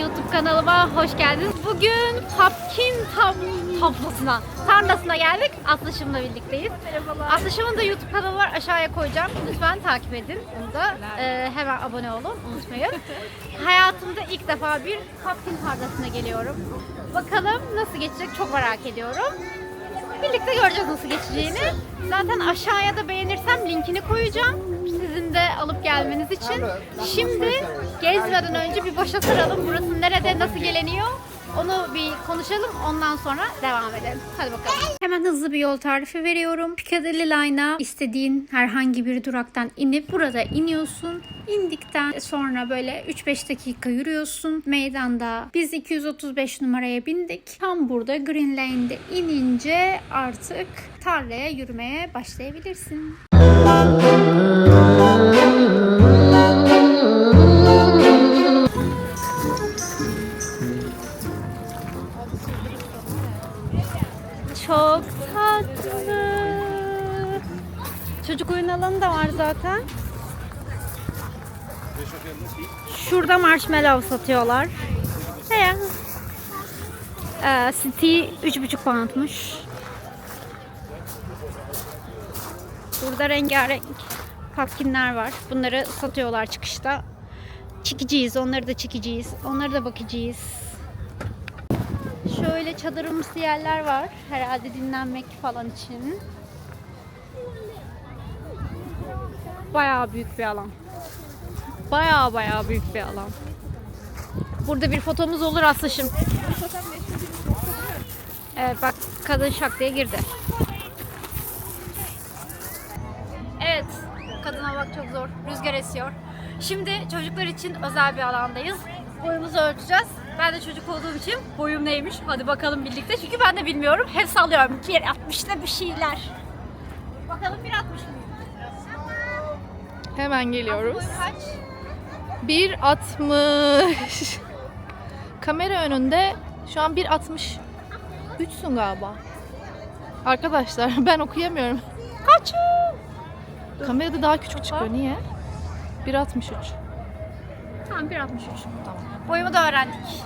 YouTube kanalıma hoş geldiniz. Bugün Pumpkin tam tablasına, tarlasına geldik. Aslışım'la birlikteyiz. Merhabalar. Aslışım'ın da YouTube kanalı var. Aşağıya koyacağım. Lütfen takip edin. Onu da e, hemen abone olun. Unutmayın. Hayatımda ilk defa bir Pumpkin tarlasına geliyorum. Bakalım nasıl geçecek çok merak ediyorum. Birlikte göreceğiz nasıl geçeceğini. Zaten aşağıya da beğenirsem linkini koyacağım. Sizin de alıp gelmeniz için. Şimdi gezmeden önce bir başa saralım. Burası nerede, nasıl geleniyor? Onu bir konuşalım. Ondan sonra devam edelim. Hadi bakalım. Hemen hızlı bir yol tarifi veriyorum. Piccadilly Line'a istediğin herhangi bir duraktan inip burada iniyorsun. İndikten sonra böyle 3-5 dakika yürüyorsun. Meydanda biz 235 numaraya bindik. Tam burada Green Lane'de inince artık tarlaya yürümeye başlayabilirsin. Marshmallow satıyorlar. He. Ee, City 3,5 poundmuş. Burada rengarenk pumpkinler var. Bunları satıyorlar çıkışta. Çekeceğiz, onları da çekeceğiz. Onları da bakacağız. Şöyle çadırımsı yerler var. Herhalde dinlenmek falan için. Bayağı büyük bir alan. Bayağı bayağı büyük bir alan. Burada bir fotomuz olur Aslı'şım. Evet bak kadın şak diye girdi. Evet. Kadına bak çok zor. Rüzgar esiyor. Şimdi çocuklar için özel bir alandayız. Boyumuzu ölçeceğiz. Ben de çocuk olduğum için boyum neymiş? Hadi bakalım birlikte. Çünkü ben de bilmiyorum. Hep sallıyorum. 1.60'da bir şeyler. Bakalım 1.60 mıyım? Hemen geliyoruz. Boyun kaç? 1.60. Kamera önünde şu an 1.63'sün galiba. Arkadaşlar ben okuyamıyorum. Kaçım? Kamerada daha küçük çıkıyor. Niye? 1.63. Tamam 1.63. Tamam. Boyumu da öğrendik.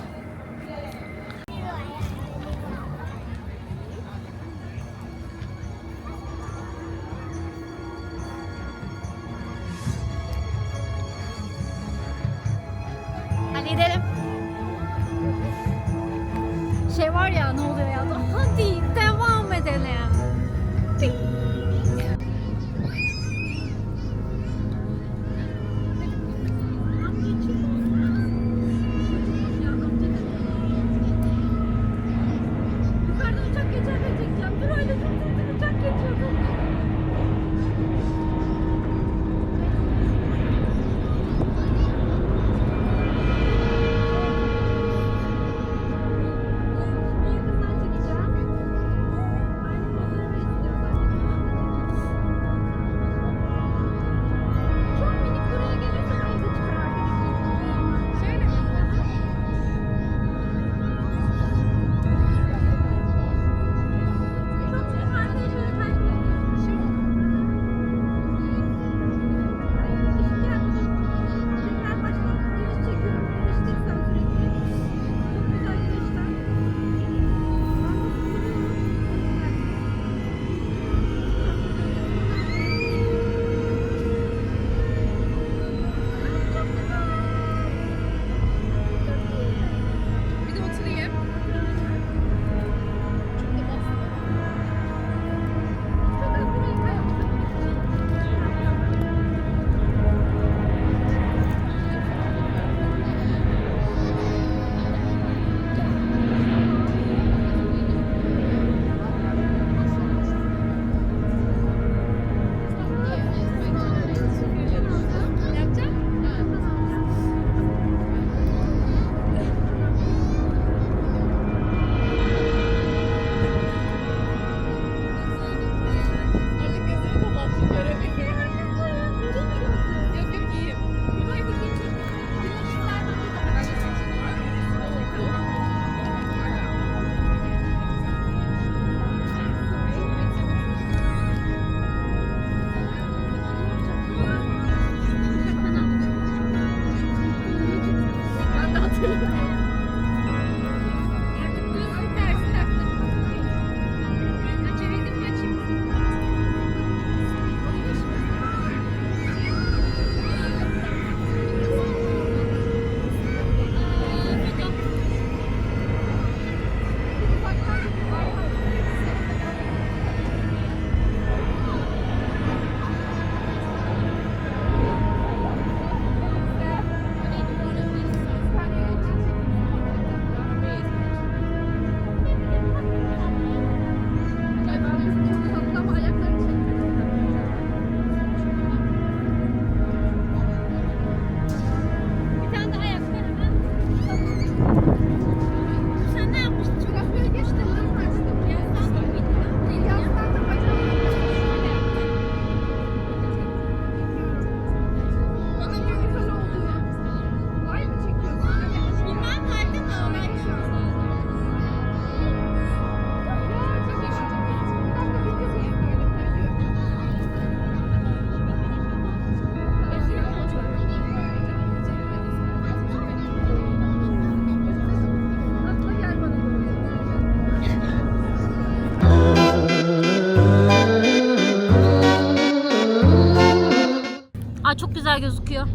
Çok güzel gözüküyor.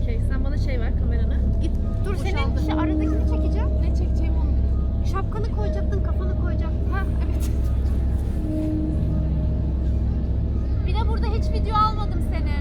Okey sen bana şey ver kameranı. Git dur Boşaldı. senin şey, aradakini çekeceğim. Ne çekeceğim onu. Şapkanı koyacaktın kafanı koyacaktın. Ha evet. Bir de burada hiç video almadım seni.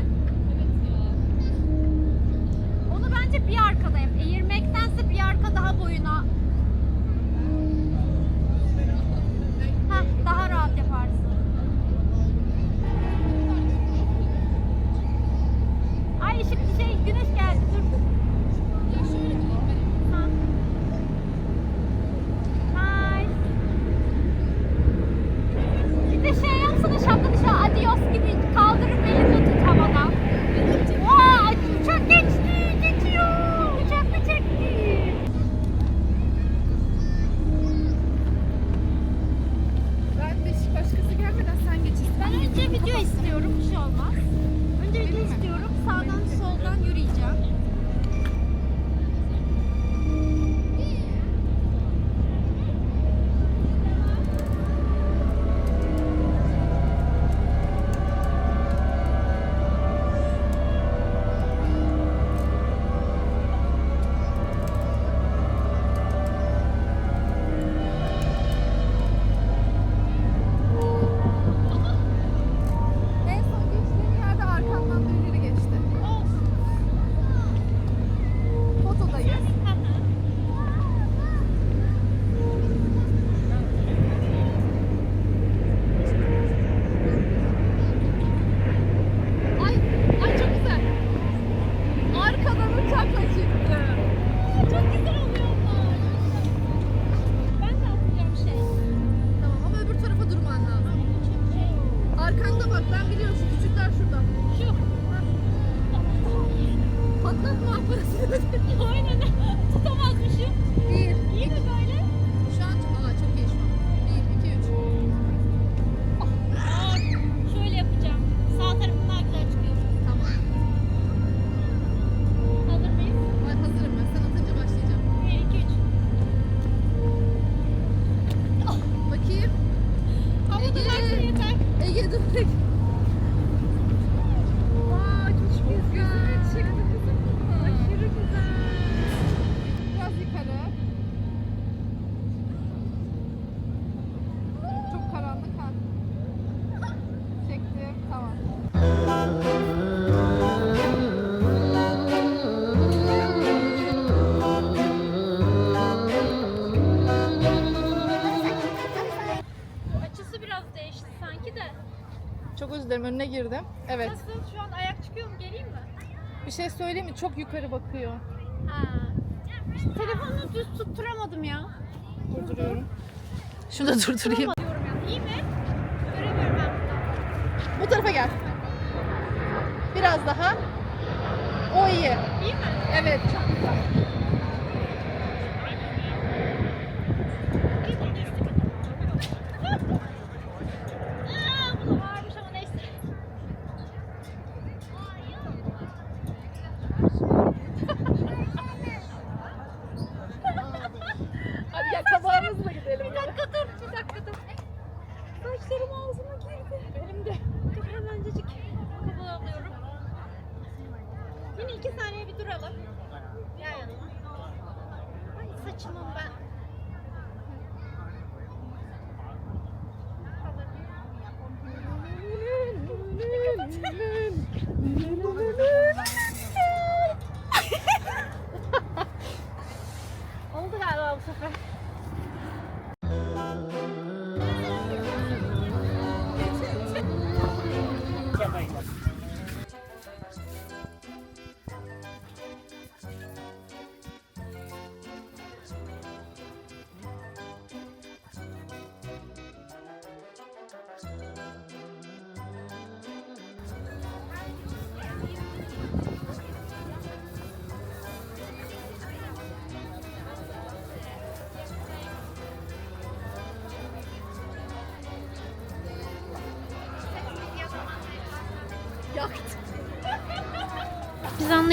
Ben biliyorum şu küçükler şuradan. Şu. Patlatma parasını. Aynen. gözlerim önüne girdim. Evet. Nasıl? Şu an ayak çıkıyor mu? Geleyim mi? Bir şey söyleyeyim mi? Çok yukarı bakıyor. Ha. İşte telefonunu düz tutturamadım ya. Durduruyorum. Şunu da durdurayım. Diyorum ya. İyi mi? Göremiyorum ben buradan. Bu tarafa gel. Biraz daha. O iyi. İyi mi? Evet çok güzel.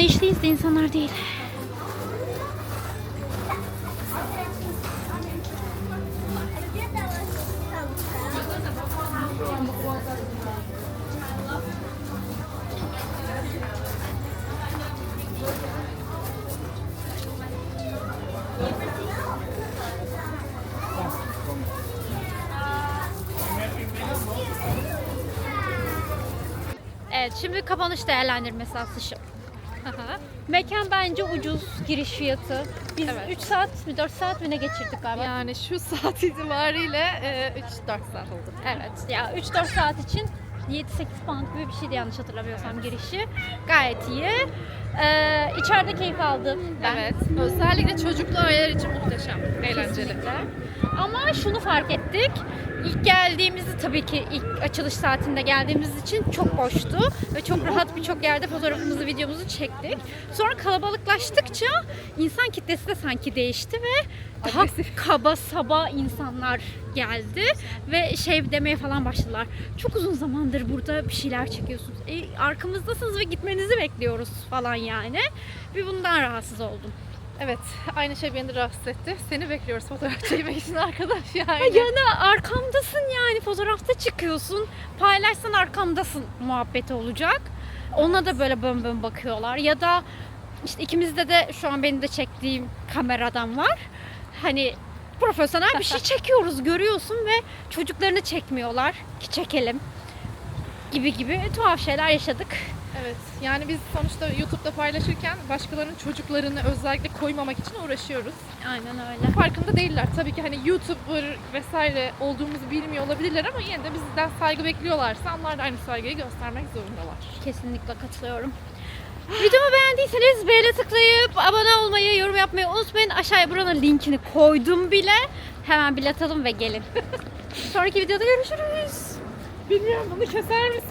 Bilinçliyiz de insanlar değil. Evet, şimdi kapanış değerlendirmesi Aslı'şım. Mekan bence ucuz giriş fiyatı. Biz Evet. 3 saat mi 4 saat mi ne geçirdik galiba? Yani şu saat itibariyle e, 3-4 saat oldu. Evet ya 3-4 saat için 7-8 pound gibi bir şeydi yanlış hatırlamıyorsam girişi. Gayet iyi. Ee, içeride keyif aldım ben. Evet. Özellikle çocuklu aileler için muhteşem. Eğlenceli. Kesinlikle. Ama şunu fark ettik. İlk geldiğimizde tabii ki ilk açılış saatinde geldiğimiz için çok boştu ve çok rahat birçok yerde fotoğrafımızı, videomuzu çektik. Sonra kalabalıklaştıkça insan kitlesi de sanki değişti ve daha Agresif. kaba saba insanlar geldi ve şey demeye falan başladılar. Çok uzun zamandır burada bir şeyler çekiyorsunuz. E, arkamızdasınız ve gitmenizi bekliyoruz falan yani. Bir bundan rahatsız oldum. Evet. Aynı şey beni de rahatsız etti. Seni bekliyoruz fotoğraf çekmek için arkadaş yani. Yani arkamdasın yani fotoğrafta çıkıyorsun. Paylaşsan arkamdasın muhabbeti olacak. Ona da böyle bön bön bakıyorlar. Ya da işte ikimizde de şu an benim de çektiğim kameradan var. Hani profesyonel bir şey çekiyoruz görüyorsun ve çocuklarını çekmiyorlar ki çekelim gibi gibi tuhaf şeyler yaşadık. Evet. Yani biz sonuçta YouTube'da paylaşırken başkalarının çocuklarını özellikle koymamak için uğraşıyoruz. Aynen öyle. Farkında değiller. Tabii ki hani YouTuber vesaire olduğumuzu bilmiyor olabilirler ama yine de bizden saygı bekliyorlarsa onlar da aynı saygıyı göstermek zorundalar. Kesinlikle katılıyorum. Videomu beğendiyseniz beğene tıklayıp abone olmayı, yorum yapmayı unutmayın. Aşağıya buranın linkini koydum bile. Hemen bilet alın ve gelin. Sonraki videoda görüşürüz. Bilmiyorum bunu keser misin?